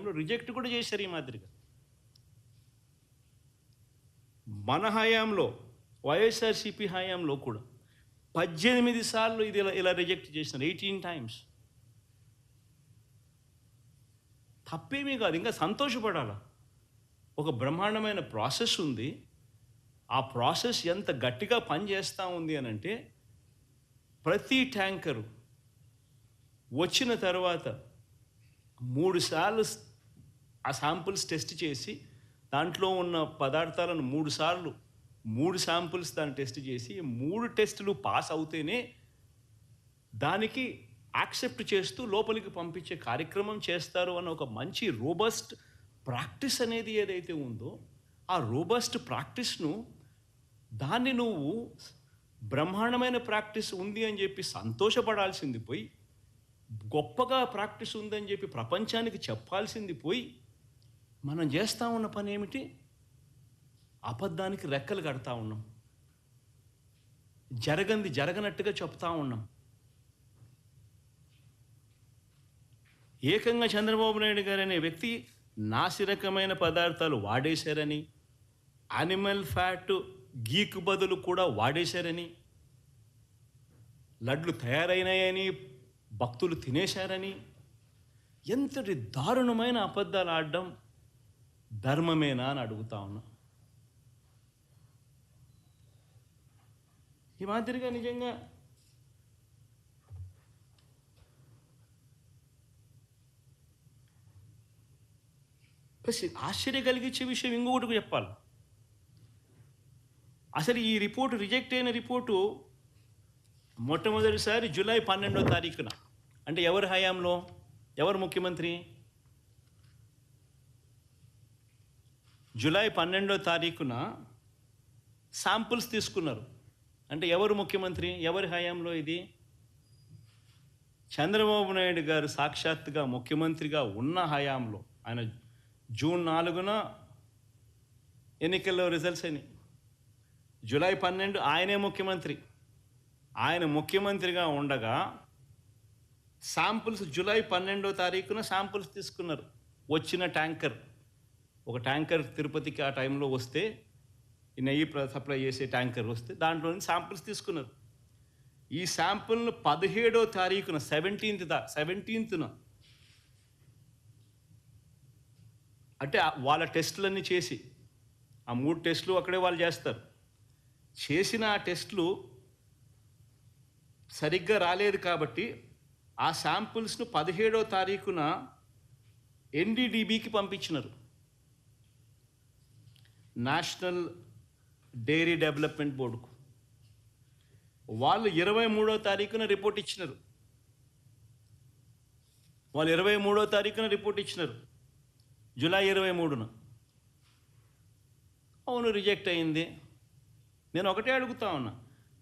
హయాంలో రిజెక్ట్ కూడా చేశారు ఈ మాదిరిగా. మన హయాంలో వైఎస్ఆర్సీపీ హయాంలో కూడా పద్దెనిమిది సార్లు ఇది ఇలా ఇలా రిజెక్ట్ చేసినారు ఎయిటీన్ టైమ్స్. తప్పేమీ కాదు ఇంకా సంతోషపడాలా? ఒక బ్రహ్మాండమైన ప్రాసెస్ ఉంది. ఆ ప్రాసెస్ ఎంత గట్టిగా పనిచేస్తూ ఉంది అని అంటే ప్రతి ట్యాంకరు వచ్చిన తర్వాత మూడు సార్లు ఆ శాంపుల్స్ టెస్ట్ చేసి దాంట్లో ఉన్న పదార్థాలను మూడు సార్లు మూడు శాంపుల్స్ దాన్ని టెస్ట్ చేసి మూడు టెస్టులు పాస్ అవుతేనే దానికి యాక్సెప్ట్ చేస్తూ లోపలికి పంపించే కార్యక్రమం చేస్తారు అన్న ఒక మంచి రోబస్ట్ ప్రాక్టీస్ అనేది ఏదైతే ఉందో ఆ రోబస్ట్ ప్రాక్టీస్ను దాన్ని నువ్వు బ్రహ్మాండమైన ప్రాక్టీస్ ఉంది అని చెప్పి సంతోషపడాల్సింది పోయి గొప్పగా ప్రాక్టీస్ ఉందని చెప్పి ప్రపంచానికి చెప్పాల్సింది పోయి మనం చేస్తూ ఉన్న పని ఏమిటి? అబద్ధానికి రెక్కలు కడతా ఉన్నాం. జరగంది జరగనట్టుగా చెప్తా ఉన్నాం. ఏకంగా చంద్రబాబు నాయుడు గారు అనే వ్యక్తి నాసిరకమైన పదార్థాలు వాడేశారని అనిమల్ ఫ్యాట్ గీక్ బదులు కూడా వాడేశారని లడ్లు తయారైనాయని భక్తులు తినేశారని ఎంతటి దారుణమైన అబద్ధాలు ఆడడం ధర్మమేనా అని అడుగుతా ఉన్నా. ఈ మాదిరిగా నిజంగా ఆశ్చర్య కలిగించే విషయం ఇంకొకటి చెప్పాలి. అసలు ఈ రిపోర్టు రిజెక్ట్ అయిన రిపోర్టు మొట్టమొదటిసారి జూలై పన్నెండో తారీఖున. అంటే ఎవరి హయాంలో? ఎవరు ముఖ్యమంత్రి? జూలై పన్నెండో తారీఖున శాంపుల్స్ తీసుకున్నారు. అంటే ఎవరు ముఖ్యమంత్రి ఎవరి హయాంలో ఇది? చంద్రబాబు నాయుడు గారు సాక్షాత్తుగా ముఖ్యమంత్రిగా ఉన్న హయాంలో ఆయన జూన్ నాలుగున ఎన్నికల్లో రిజల్ట్స్ అయినాయి. జూలై పన్నెండు ఆయనే ముఖ్యమంత్రి. ఆయన ముఖ్యమంత్రిగా ఉండగా శాంపుల్స్ జూలై పన్నెండో తారీఖున శాంపుల్స్ తీసుకున్నారు. వచ్చిన ట్యాంకర్. ఒక ట్యాంకర్ తిరుపతికి ఆ టైంలో వస్తే నెయ్యి ప్ర- సప్లై చేసే ట్యాంకర్ వస్తే దాంట్లో నుంచి శాంపుల్స్ తీసుకున్నారు. ఈ శాంపుల్ను పదిహేడో తారీఖున సెవెంటీన్త్ దా సెవెంటీన్త్న అంటే వాళ్ళ టెస్టులన్నీ చేసి ఆ మూడు టెస్టులు అక్కడే వాళ్ళు చేస్తారు. చేసిన ఆ టెస్టులు సరిగ్గా రాలేదు కాబట్టి ఆ శాంపుల్స్ను పదిహేడో తారీఖున ఎన్డీడీబీకి పంపించినారు. నేషనల్ డైరీ డెవలప్మెంట్ బోర్డుకు. వాళ్ళు ఇరవై మూడో తారీఖున రిపోర్ట్ ఇచ్చినారు. వాళ్ళు ఇరవై మూడో తారీఖున రిపోర్ట్ ఇచ్చినారు. జూలై ఇరవై మూడున. అవును రిజెక్ట్ అయింది. నేను ఒకటే అడుగుతా ఉన్నా.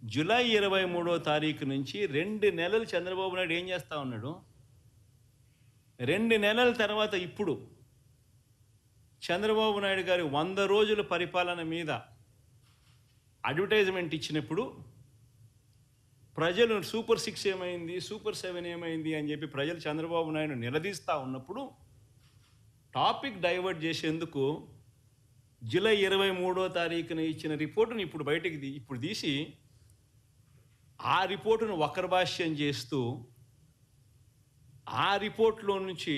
జూలై ఇరవై మూడో తారీఖు నుంచి రెండు నెలలు చంద్రబాబు నాయుడు ఏం చేస్తూ ఉన్నాడు? రెండు నెలల తర్వాత ఇప్పుడు చంద్రబాబు నాయుడు గారి వంద రోజుల పరిపాలన మీద అడ్వర్టైజ్మెంట్ ఇచ్చినప్పుడు ప్రజలు సూపర్ సిక్స్ ఏమైంది సూపర్ సెవెన్ ఏమైంది అని చెప్పి ప్రజలు చంద్రబాబు నాయుడు నిలదీస్తూ ఉన్నప్పుడు టాపిక్ డైవర్ట్ చేసేందుకు జూలై ఇరవై మూడో తారీఖున ఇచ్చిన రిపోర్టును ఇప్పుడు బయటకు ఇప్పుడు తీసి ఆ రిపోర్టును వక్రభాష్యం చేస్తూ ఆ రిపోర్ట్లో నుంచి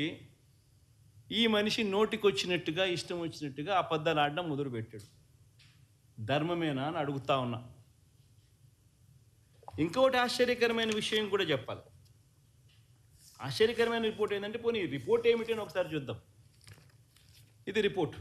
ఈ మనిషి నోటికి వచ్చినట్టుగా ఇష్టం వచ్చినట్టుగా అబద్ధాలు ఆడడం మొదలుపెట్టాడు. ధర్మమేనా అని అడుగుతా ఉన్నా. ఇంకొకటి ఆశ్చర్యకరమైన విషయం కూడా చెప్పాలి. ఆశ్చర్యకరమైన రిపోర్ట్ ఏంటంటే పోనీ రిపోర్ట్ ఏమిటి అని ఒకసారి చూద్దాం. ఇది రిపోర్ట్.